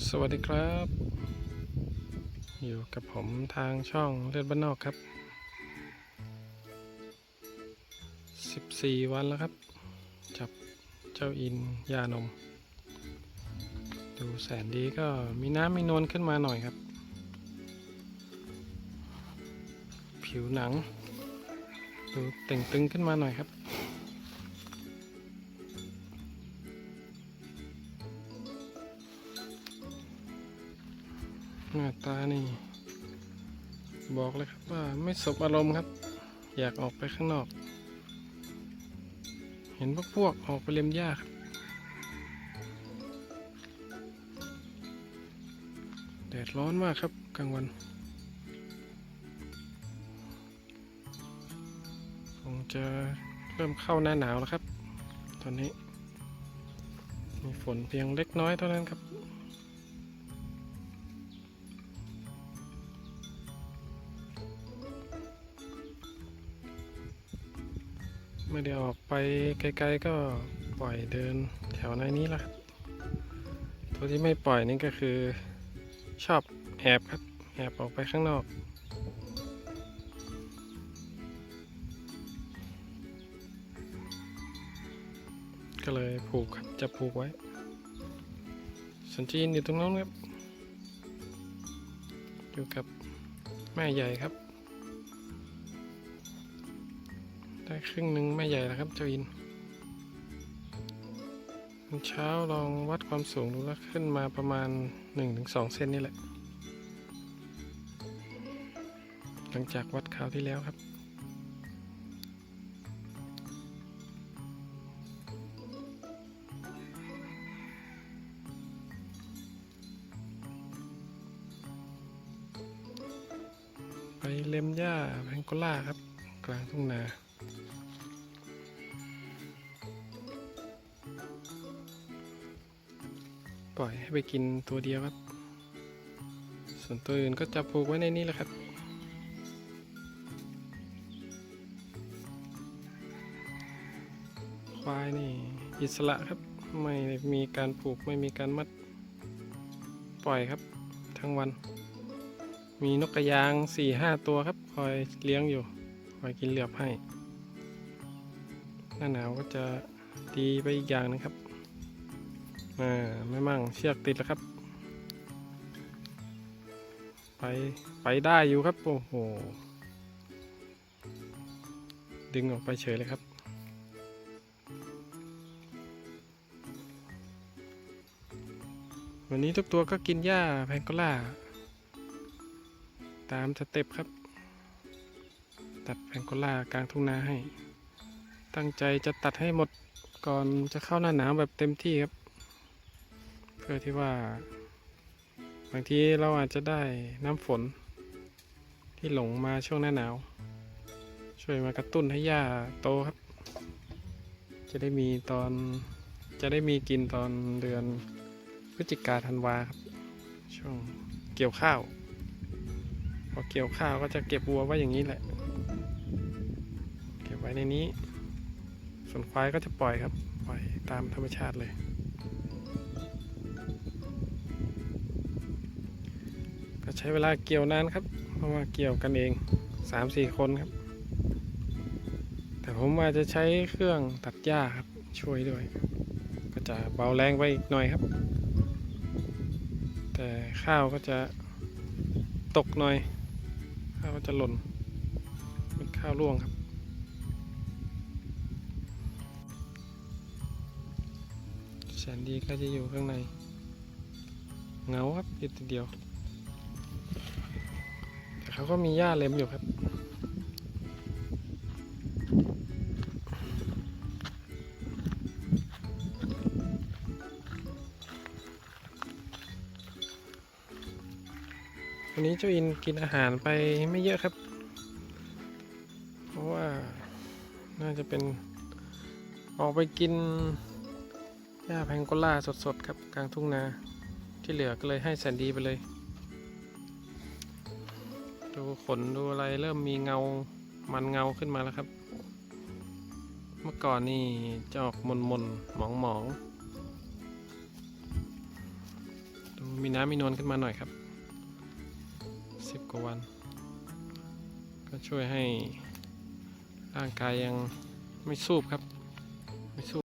สวัสดีครับ อยู่กับผมทางช่องเลือดบ้านนอกครับ 14 วันแล้วครับ จับเจ้าอินยานม ดูแสนดีก็มีน้ำมีนวลขึ้นมาหน่อยครับ ผิวหนัง ดูเต่งตึงขึ้นมาหน่อยครับ หน้าตานี่ บอกเลยครับว่าไม่สบอารมณ์ครับ อยากออกไปข้างนอก เห็นพวกพวกออกไปเล็มหญ้าครับแดดร้อนมากครับกลางวันคงจะเริ่มเข้าหน้าหนาวแล้วครับ ตอนนี้ มีฝนเพียงเล็กน้อยเท่านั้นครับ ไม่ได้ออกไปไกลๆก็ปล่อยเดินแถวในนี้แหละตัวที่ไม่ปล่อยนี่ก็คือชอบแอบครับแอบออกไปข้างนอกก็เลยผูกครับจะผูกไว้ สันจีนอยู่ตรงนู้นครับ อยู่กับแม่ใหญ่ครับ ได้ครึ่งหนึ่งไม่ใหญ่แล้วครับเจ้าอินเช้าลองวัดความสูงดูแล้วขึ้นมาประมาณ 1-2 เซนนี่แหละ หลังจากวัดคราวที่แล้วครับไปเล็มหญ้าแพงโกล่าครับ กลางทุ่งนา ปล่อยให้ไปกินตัวเดียวครับ ส่วนตัวอื่นก็จะผูกไว้ในนี้แหละครับ ควายนี่อิสระครับ ไม่มีการผูกไม่มีการมัด ปล่อยครับ ทั้งวัน มีนกกระยางสี่ห้าตัวครับ คอยเลี้ยงอยู่ คอยกินเหลือบให้ น้าหนาวก็จะดีไปอีกอย่างนึงครับอ่าไม่มั่งเชือกติดแล้วครับ ไปไปได้อยู่ครับโอ้โหดึงออกไปเฉยเลยครับ วันนี้ทุกตัวก็กินหญ้าแพงโกล่า ตามสเต็ปครับ ตัดแพงโกล่ากลางทุ่งนาให้ ตั้งใจจะตัดให้หมดก่อนจะเข้าหน้าหนาวแบบเต็มที่ครับ เพื่อที่ว่า บางทีเราอาจจะได้น้ำฝน ที่หลงมาช่วงหน้าหนาว ช่วยมากระตุ้นให้หญ้าโตครับ จะได้มีตอนจะได้มีกินตอนเดือนพฤศจิกาธันวาครับ ช่วงเกี่ยวข้าว พอเกี่ยวข้าวก็จะเก็บวัวไว้อย่างนี้แหละ เก็บไว้ในนี้ ส่วนควายก็จะปล่อยครับ ปล่อยตามธรรมชาติเลย ก็ใช้เวลาเกี่ยวนานครับ เพราะว่าเกี่ยวกันเองสามสี่คนครับ แต่ผมว่าจะใช้เครื่องตัดหญ้าครับ ช่วยด้วย ก็จะเบาแรงไปอีกหน่อยครับ แต่ข้าวก็จะตกหน่อย ข้าวก็จะหล่นเป็นข้าวร่วงครับ แสนดีก็จะอยู่ข้างใน เงาครับอยู่ตัวเดียว แต่เขาก็มีหญ้าเล็มอยู่ครับ วันนี้เจ้าอินกินอาหารไปไม่เยอะครับ เพราะว่าน่าจะเป็นออกไปกิน ญ้าแพงโกล่าสดๆครับกลางทุ่งนาที่เหลือก็เลยให้แสนดีไปเลย ดูขนดูอะไรเริ่มมีเงามันเงาขึ้นมาแล้วครับ เมื่อก่อนนี่จะออกมนมนๆหมองหมองๆดูมีน้ำมีนวลขึ้นมาหน่อยครับสิบกว่าวัน ก็ช่วยให้ร่างกายยังไม่สูบครับ ไม่สูบ